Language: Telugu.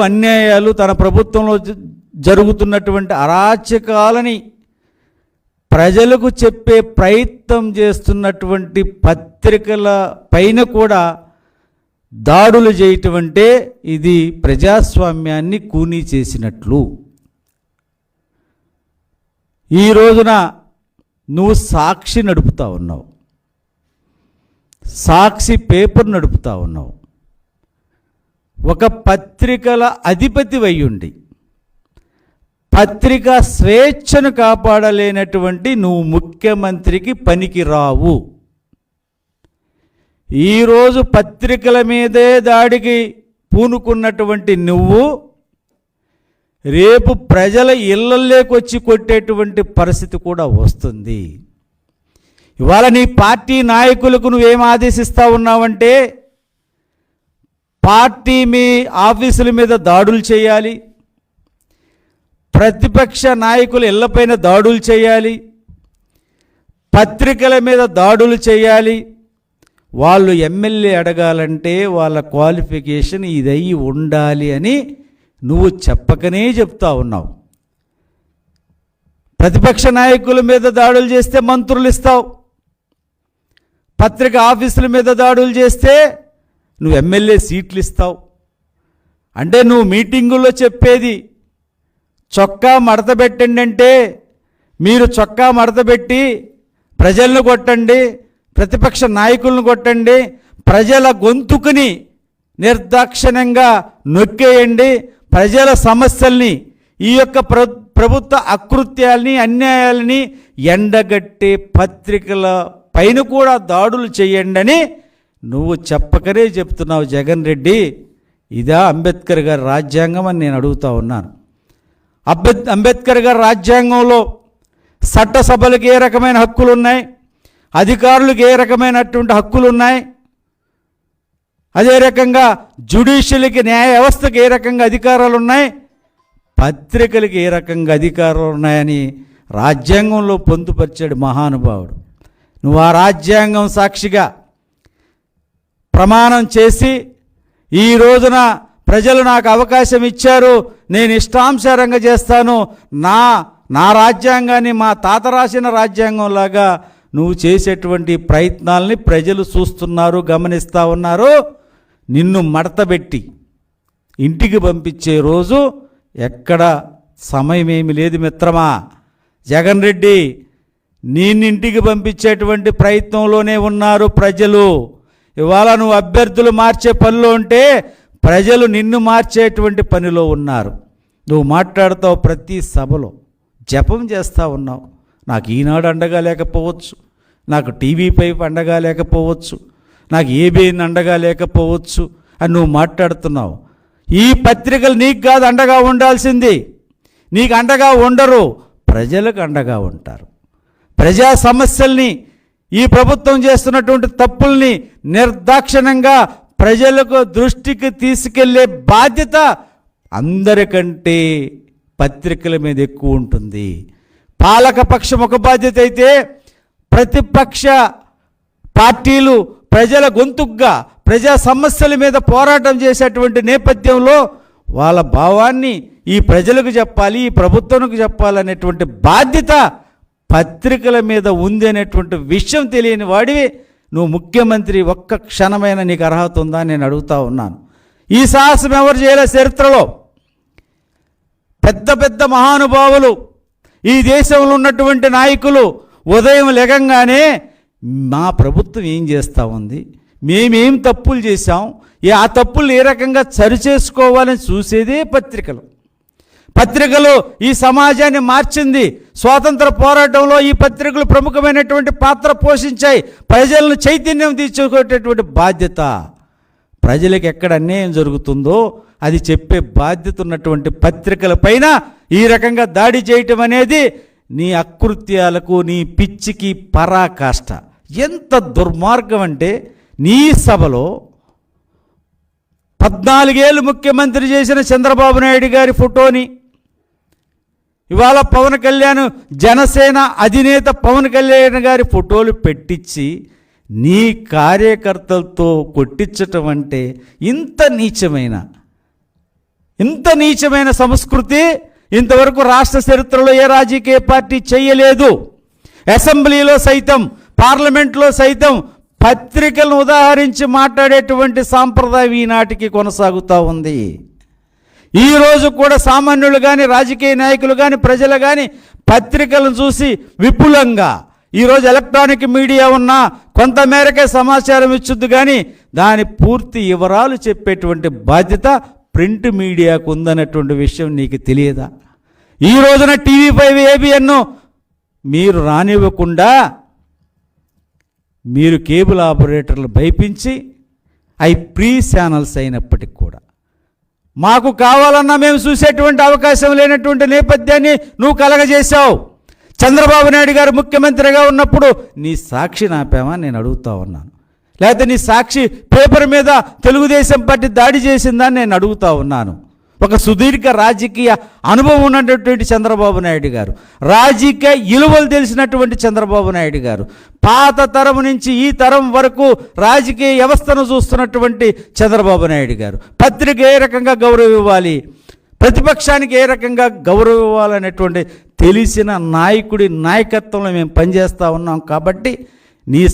అన్యాయాలు తన ప్రభుత్వంలో జరుగుతున్నటువంటి అరాచకాలని ప్రజలకు చెప్పే ప్రయత్నం చేస్తున్నటువంటి పత్రికల పైన కూడా దాడులు చేయటం అంటే ఇది ప్రజాస్వామ్యాన్ని కూనీ చేసినట్లు. ఈ రోజున నువ్వు సాక్షి నడుపుతా ఉన్నావు. సాక్షి పేపర్ నడుపుతా ఉన్నావు. ఒక పత్రికల అధిపతి వయ్యుండి. పత్రిక స్వేచ్ఛను కాపాడలేనటువంటి నువ్వు ముఖ్యమంత్రికి పనికి రావు ఈరోజు పత్రికల మీదే దాడికి పూనుకున్నటువంటి నువ్వు రేపు ప్రజల ఇళ్ళలోకి వచ్చి కొట్టేటువంటి పరిస్థితి కూడా వస్తుంది. ఇవాళ నీ పార్టీ నాయకులకు నువ్వేం ఆదేశిస్తా ఉన్నావంటే పార్టీ మీ ఆఫీసుల మీద దాడులు చేయాలి. ప్రతిపక్ష నాయకుల ఇళ్ళపైన దాడులు చేయాలి. పత్రికల మీద దాడులు చేయాలి. వాళ్ళు ఎమ్మెల్యే అడగాలంటే వాళ్ళ క్వాలిఫికేషన్ ఇదయ్యి ఉండాలి అని నువ్వు చెప్పకనే చెప్తా ఉన్నావు. ప్రతిపక్ష నాయకుల మీద దాడులు చేస్తే మంత్రులు ఇస్తావు. పత్రిక ఆఫీసుల మీద దాడులు చేస్తే నువ్వు ఎమ్మెల్యే సీట్లు ఇస్తావు. అంటే నువ్వు మీటింగుల్లో చెప్పేది చొక్కా మడత పెట్టండి అంటే మీరు చొక్కా మడత పెట్టి ప్రజలను కొట్టండి ప్రతిపక్ష నాయకులను కొట్టండి ప్రజల గొంతుకుని నిర్దాక్షిణ్యంగా నొక్కేయండి ప్రజల సమస్యల్ని ఈ యొక్క ప్ర ప్రభుత్వ అకృత్యాలని అన్యాయాలని ఎండగట్టే పత్రికల పైన కూడా దాడులు చేయండి అని నువ్వు చెప్పకనే చెప్తున్నావు జగన్ రెడ్డి. ఇదా అంబేద్కర్ గారి రాజ్యాంగం అని నేను అడుగుతా ఉన్నాను. అంబేద్ అంబేద్కర్ గారి రాజ్యాంగంలో చట్టసభలకు ఏ రకమైన హక్కులు ఉన్నాయి అధికారులకు ఏ రకమైనటువంటి హక్కులు ఉన్నాయి అదే రకంగా జ్యుడిషియల్కి న్యాయ వ్యవస్థకి ఏ రకంగా అధికారాలు ఉన్నాయి పత్రికలకు ఏ రకంగా అధికారాలు ఉన్నాయని రాజ్యాంగంలో పొందుపరిచాడు మహానుభావుడు. నువ్వు ఆ రాజ్యాంగం సాక్షిగా ప్రమాణం చేసి ఈ రోజున ప్రజలు నాకు అవకాశం ఇచ్చారు నేను ఇష్టాంశారంగా చేస్తాను. నా నా రాజ్యాంగాన్ని మా తాత రాసిన రాజ్యాంగంలాగా నువ్వు చేసేటువంటి ప్రయత్నాల్ని ప్రజలు చూస్తున్నారు గమనిస్తూ ఉన్నారు. నిన్ను మడతబెట్టి ఇంటికి పంపించే రోజు ఎక్కడ సమయమేమి లేదు మిత్రమా. జగన్ రెడ్డి నిన్నింటికి పంపించేటువంటి ప్రయత్నంలోనే ఉన్నారు ప్రజలు. ఇవాళ నువ్వు అభ్యర్థులు మార్చే పనిలో ఉంటే ప్రజలు నిన్ను మార్చేటువంటి పనిలో ఉన్నారు. నువ్వు మాట్లాడతావు ప్రతి సభలో. జపం చేస్తూ ఉన్నావు. నాకు ఈనాడు అండగా లేకపోవచ్చు. నాకు టీవీపై అండగా లేకపోవచ్చు. నాకు ఏబీఎన్ అండగా లేకపోవచ్చు అని నువ్వు మాట్లాడుతున్నావు. ఈ పత్రికలు నీకు కాదు అండగా ఉండాల్సింది. నీకు అండగా ఉండరు. ప్రజలకు అండగా ఉంటారు. ప్రజా సమస్యల్ని ఈ ప్రభుత్వం చేస్తున్నటువంటి తప్పుల్ని నిర్దాక్షణంగా ప్రజలకు దృష్టికి తీసుకెళ్ళే బాధ్యత అందరికంటే పత్రికల మీద ఎక్కువ ఉంటుంది. పాలకపక్షం ఒక బాధ్యత అయితే ప్రతిపక్ష పార్టీలు ప్రజల గొంతుగ్గా ప్రజా సమస్యల మీద పోరాటం చేసేటువంటి నేపథ్యంలో వాళ్ళ భావాన్ని ఈ ప్రజలకు చెప్పాలి ఈ ప్రభుత్వానికి చెప్పాలనేటువంటి బాధ్యత పత్రికల మీద ఉంది అనేటువంటి విషయం తెలియని వాడివి నువ్వు ముఖ్యమంత్రి ఒక్క క్షణమైన నీకు అర్హత ఉందా నేను అడుగుతా ఉన్నాను. ఈ సాహసం ఎవరు చేయలే చరిత్రలో? పెద్ద పెద్ద మహానుభావులు ఈ దేశంలో ఉన్నటువంటి నాయకులు ఉదయం లెగంగానే మా ప్రభుత్వం ఏం చేస్తూ ఉంది? మేమేం తప్పులు చేశాం? ఆ తప్పులు ఏ రకంగా సరిచేసుకోవాలని చూసేదే పత్రికలు. పత్రికలు ఈ సమాజాన్ని మార్చింది స్వాతంత్ర పోరాటంలో ఈ పత్రికలు ప్రముఖమైనటువంటి పాత్ర పోషించాయి. ప్రజలను చైతన్యం తీర్చుకునేటటువంటి బాధ్యత. ప్రజలకు ఎక్కడ అన్యాయం జరుగుతుందో అది చెప్పే బాధ్యత ఉన్నటువంటి పత్రికల పైన ఈ రకంగా దాడి చేయటం అనేది నీ అకృత్యాలకు నీ పిచ్చికి పరాకాష్ట. ఎంత దుర్మార్గం అంటే నీ సభలో పద్నాలుగేళ్ళు ముఖ్యమంత్రి చేసిన చంద్రబాబు నాయుడు గారి ఫోటోని ఇవాళ పవన్ కళ్యాణ్ జనసేన అధినేత పవన్ కళ్యాణ్ గారి ఫోటోలు పెట్టించి నీ కార్యకర్తలతో కొట్టించటం అంటే ఇంత నీచమైన ఇంత నీచమైన సంస్కృతి ఇంతవరకు రాష్ట్ర చరిత్రలో ఏ రాజకీయ పార్టీ చేయలేదు. అసెంబ్లీలో సైతం పార్లమెంట్లో సైతం పత్రికలను ఉదాహరించి మాట్లాడేటువంటి సాంప్రదాయం ఈనాటికి కొనసాగుతూ ఉంది. ఈ రోజు కూడా సామాన్యులు కానీ రాజకీయ నాయకులు కానీ ప్రజలు కానీ పత్రికలను చూసి విపులంగా ఈరోజు ఎలక్ట్రానిక్ మీడియా ఉన్నా కొంతమేరకే సమాచారం ఇచ్చుద్ది కానీ దాని పూర్తి వివరాలు చెప్పేటువంటి బాధ్యత ప్రింట్ మీడియాకు ఉందన్నటువంటి విషయం నీకు తెలియదా? ఈ రోజున టీవీ ఫైవ్ ఏబిఎన్ మీరు రానివ్వకుండా మీరు కేబుల్ ఆపరేటర్లు భయపించి అవి ప్రీ ఛానల్స్ అయినప్పటికి కూడా మాకు కావాలన్నా మేము చూసేటువంటి అవకాశం లేనటువంటి నేపథ్యాన్ని నువ్వు కలగజేశావు. చంద్రబాబు నాయుడు గారు ముఖ్యమంత్రిగా ఉన్నప్పుడు నీ సాక్షి నాపామా నేను అడుగుతా ఉన్నాను. లేకపోతే నీ సాక్షి పేపర్ మీద తెలుగుదేశం పార్టీ దాడి చేసిందని నేను అడుగుతా ఉన్నాను. ఒక సుదీర్ఘ రాజకీయ అనుభవం ఉన్నటువంటి చంద్రబాబు నాయుడు గారు రాజకీయ ఇలువలు తెలిసినటువంటి చంద్రబాబు నాయుడు గారు పాత తరం నుంచి ఈ తరం వరకు రాజకీయ వ్యవస్థను చూస్తున్నటువంటి చంద్రబాబు నాయుడు గారు. పత్రిక ఏ రకంగా గౌరవం ఇవ్వాలి? ప్రతిపక్షానికి ఏ రకంగా గౌరవం ఇవ్వాలనేటువంటి తెలిసిన నాయకుడి నాయకత్వంలో మేము పనిచేస్తూ ఉన్నాం కాబట్టి నీ